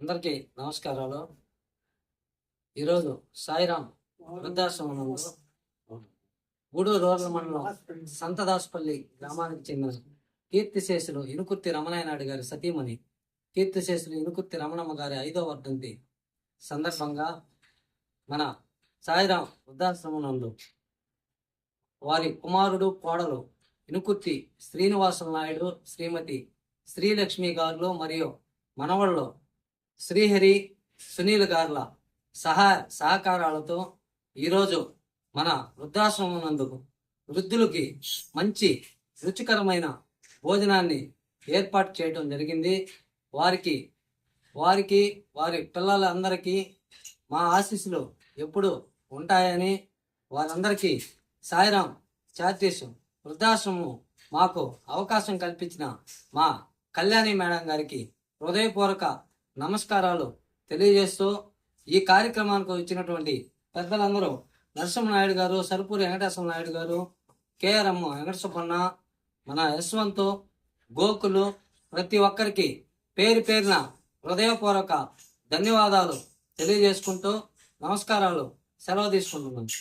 అందరికీ నమస్కారాలు. ఈరోజు సాయిరామ్ వృద్ధాశ్రమం గూడూరు రూరల్ మండలం సంతదాసుపల్లి గ్రామానికి చెందిన కీర్తిశేషులు ఇనుకుర్తి రమణయ్య గారి సతీమణి. కీర్తిశేషులు ఇనుకుర్తి రమణమ్మ గారి ఐదో వర్ధంతి సందర్భంగా మన సాయిరామ్ వృద్ధాశ్రమం వారి కుమారుడు కోడలు ఇనుకుర్తి శ్రీనివాసుల నాయుడు శ్రీమతి శ్రీలక్ష్మి గారులు మరియు మనవళ్ళు శ్రీహరి సునీల్ గార్ల సహా సహకారాలతో ఈరోజు మన వృద్ధాశ్రమం నందు వృద్ధులకి మంచి రుచికరమైన భోజనాన్ని ఏర్పాటు చేయడం జరిగింది. వారికి వారికి వారి పిల్లలందరికీ మా ఆశీస్సులు ఎప్పుడు ఉంటాయని వారందరికీ సాయిరాం చారిటీస్ వృద్ధాశ్రమం మాకు అవకాశం కల్పించిన మా కళ్యాణి మేడం గారికి హృదయపూర్వక నమస్కారాలు తెలియజేస్తూ ఈ కార్యక్రమానికి వచ్చినటువంటి పెద్దలందరూ నరసింహనాయుడు గారు సరుపూరి వెంకటేశ్వర నాయుడు గారు కేఆర్ఎం వెంకటసుబ్బన్న మన యశ్వంత్ గోకులు ప్రతి ఒక్కరికి పేరు పేరున హృదయపూర్వక ధన్యవాదాలు తెలియజేసుకుంటూ నమస్కారాలు. సెలవు తీసుకుంటున్నాను